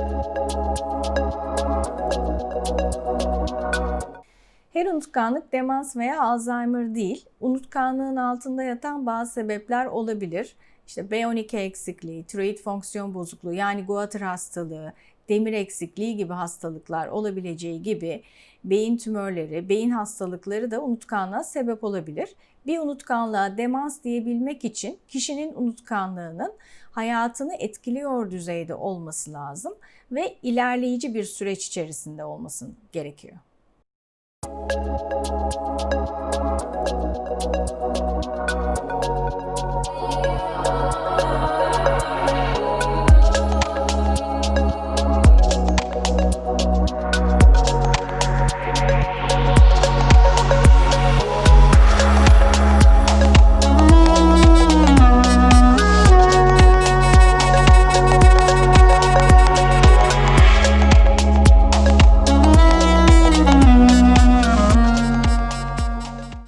Thank you. Her unutkanlık demans veya Alzheimer değil. Unutkanlığın altında yatan bazı sebepler olabilir. İşte B12 eksikliği, tiroid fonksiyon bozukluğu yani guatr hastalığı, demir eksikliği gibi hastalıklar olabileceği gibi beyin tümörleri, beyin hastalıkları da unutkanlığa sebep olabilir. Bir unutkanlığa demans diyebilmek için kişinin unutkanlığının hayatını etkiliyor düzeyde olması lazım ve ilerleyici bir süreç içerisinde olması gerekiyor. Thank you.